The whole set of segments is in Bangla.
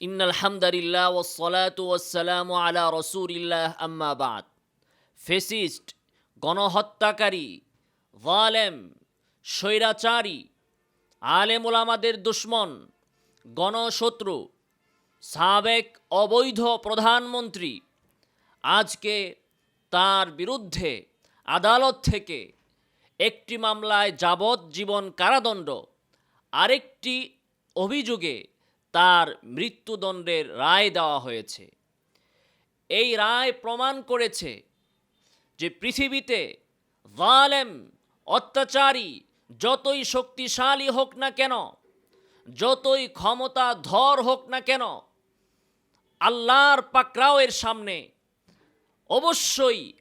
ইন্নাল হামদালিল্লাহ ওয়াসসালাতু ওয়াসসালামু আলা রসুলিল্লাহ আম্মা বাদ ফেসিস্ট গণহত্যাকারী, জালেম, স্বৈরাচারী, আলেম ওলামাদের দুশ্মন, গণশত্রু, সাবেক অবৈধ প্রধানমন্ত্রী, আজকে তার বিরুদ্ধে আদালত থেকে একটি মামলায় যাবজ্জীবন কারাদণ্ড, আরেকটি অভিযোগে তার মৃত্যুদণ্ডের রায় দেওয়া হয়েছে। এই রায় প্রমাণ করেছে যে পৃথিবীতে জালেম, অত্যাচারী যতই শক্তিশালী হোক না কেন, যতই ক্ষমতা ধর হোক না কেন, আল্লাহর পাকরাওয়ের সামনে অবশ্যই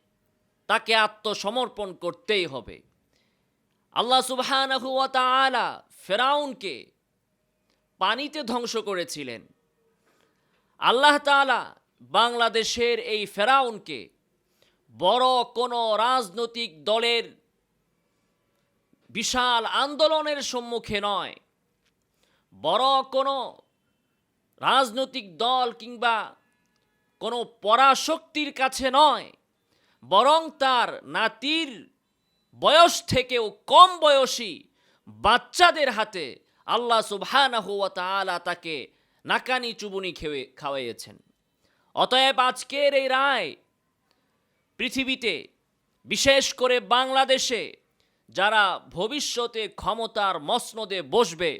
তাকে আত্মসমর্পণ করতেই হবে। আল্লাহ সুবহানাহু ওয়া তাআলা ফেরাউনকে পানিতে ধ্বংস করেছিলেন। আল্লাহ তাআলা বাংলাদেশের এই ফেরাউনকে বড় কোনো রাজনৈতিক দলের বিশাল আন্দোলনের সম্মুখে নয়, বড় কোনো রাজনৈতিক দল কিংবা কোনো পরাশক্তির কাছে নয়, বরং তার নাতির বয়স থেকেও কম বয়সী বাচ্চাদের হাতে আল্লাহ সুবহানাহু ওয়া তাআলা তাকে নাকানি চুবুনি খেয়ে খাওয়াইয়েছেন। অতএব আজকের এই রায় পৃথিবীতে, বিশেষ করে বাংলাদেশে, যারা ভবিষ্যতে ক্ষমতার মসনদে বসবে,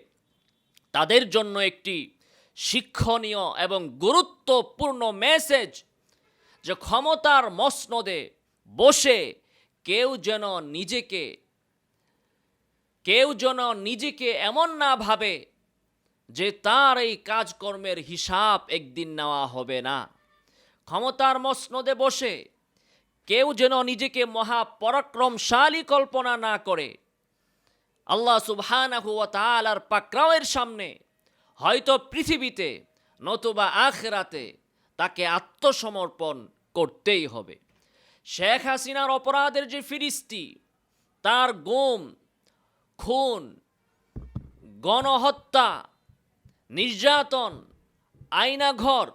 তাদের জন্য একটি শিক্ষণীয় এবং গুরুত্বপূর্ণ মেসেজ যে ক্ষমতার মসনদে বসে কেউ যেন নিজেকে কেউ যেন নিজেকে এমন না ভাবে যে তার এই কাজকর্মের হিসাব একদিন নেওয়া হবে না। ক্ষমতার মসনদে বসে কেউ যেন নিজেকে মহাপরাক্রমশালী কল্পনা না করে। আল্লাহ সুবহানাহু ওয়া তাআলার পাকরাওয়ের সামনে হয়তো পৃথিবীতে নতুবা আখেরাতে তাকে আত্মসমর্পণ করতেই হবে। শেখ হাসিনার অপরাধের যে ফিরিস্তি, তার গুম খুন, গণহত্যা, নির্যাতন, আইনাঘর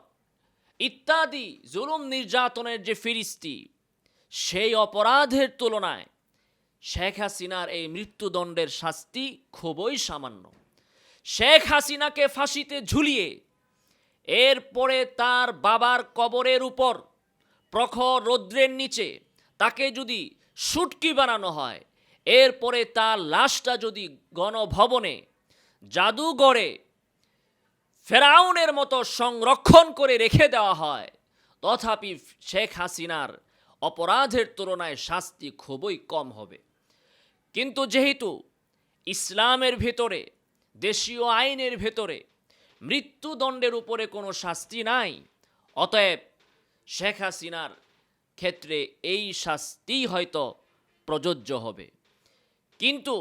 ইত্যাদি জুলুম নির্যাতনের যে ফিরিস্তি, সেই অপরাধের তুলনায় শেখ হাসিনার এই মৃত্যুদণ্ডের শাস্তি খুবই সামান্য। শেখ হাসিনাকে ফাঁসিতে ঝুলিয়ে এরপরে তার বাবার কবরের উপর প্রখর রৌদ্রের নিচে তাকে যদি সুটকি বানানো হয় এরপরে তার লাশটা যদি গণভবনে জাদুঘরে ফেরাউনের মতো সংরক্ষণ করে রেখে দেওয়া হয়, তথাপি শেখ হাসিনার অপরাধের তুলনায় শাস্তি খুবই কম হবে। কিন্তু যেহেতু ইসলামের ভেতরে, দেশীয় আইনের ভেতরে মৃত্যুদণ্ডের উপরে কোনো শাস্তি নাই, অতএব শেখ হাসিনার ক্ষেত্রে এই শাস্তি হয়তো প্রযোজ্য হবে। কিন্তু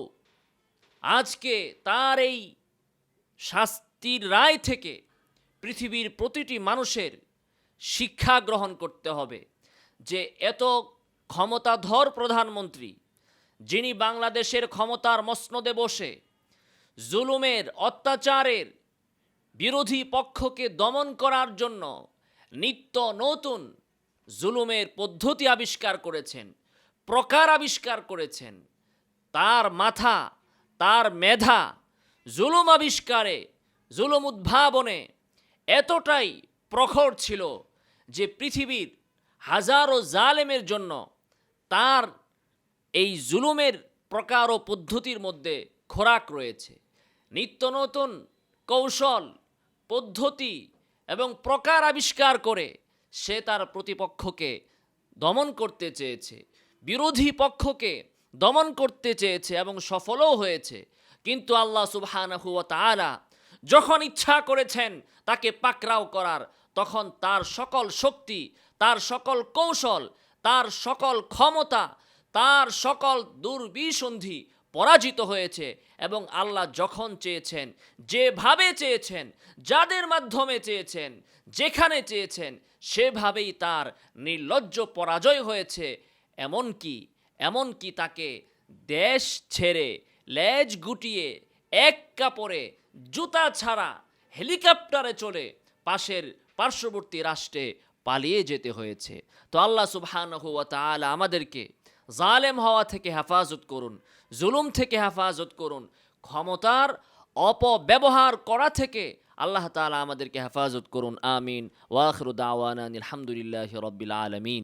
আজকে তার এই শাস্তির রায় থেকে পৃথিবীর প্রতিটি মানুষের শিক্ষা গ্রহণ করতে হবে যে এত ক্ষমতাধর প্রধানমন্ত্রী, যিনি বাংলাদেশের ক্ষমতার মসনদে বসে জুলুমের, অত্যাচারের বিরোধী পক্ষকে দমন করার জন্য নিত্য নতুন জুলুমের পদ্ধতি আবিষ্কার করেছেন, প্রকার আবিষ্কার করেছেন। তার মাথা, তার মেধা, জুলুম আবিষ্কারে, জুলুম উদ্ভাবনে এতটাই প্রখর ছিল যে পৃথিবীর হাজারো জালেমের জন্য তার এই জুলুমের প্রকার ও পদ্ধতির মধ্যে খোরাক রয়েছে। নিত্য নতুন কৌশল, পদ্ধতি এবং প্রকার আবিষ্কার করে সে তার প্রতিপক্ষকে দমন করতে চেয়েছে। বিরোধী পক্ষকে দমন করতে চেয়েছে এবং সফলও হয়েছে। কিন্তু আল্লাহ সুবহানাহু তাআলা যখন ইচ্ছা করেছেন তাকে পাকরাও করার, তখন তার সকল শক্তি, তার সকল কৌশল, তার সকল ক্ষমতা, তার সকল দুর্বিসন্ধি পরাজিত হয়েছে এবং আল্লাহ যখন চেয়েছেন, যেভাবে চেয়েছেন, যাদের মাধ্যমে চেয়েছেন, যেখানে চেয়েছেন, সেভাবেই তার নির্লজ্জ পরাজয় হয়েছে। এমনকি এমনকি তাকে দেশ ছেড়ে, লেজ গুটিয়ে, এক কাপড়ে, জুতা ছাড়া হেলিকপ্টারে চলে পাশের পার্শ্ববর্তী রাষ্ট্রে পালিয়ে যেতে হয়েছে। তো আল্লাহ সুবহানাহু ওয়া তাআলা আমাদেরকে জালেম হওয়া থেকে হেফাজত করুন, জুলুম থেকে হেফাজত করুন, ক্ষমতার অপব্যবহার করা থেকে আল্লাহ তাআলা আমাদেরকে হেফাজত করুন। আমিন। ওয়াখরু দাওয়ানা আলহামদুলিল্লাহি রাব্বিল আলামিন।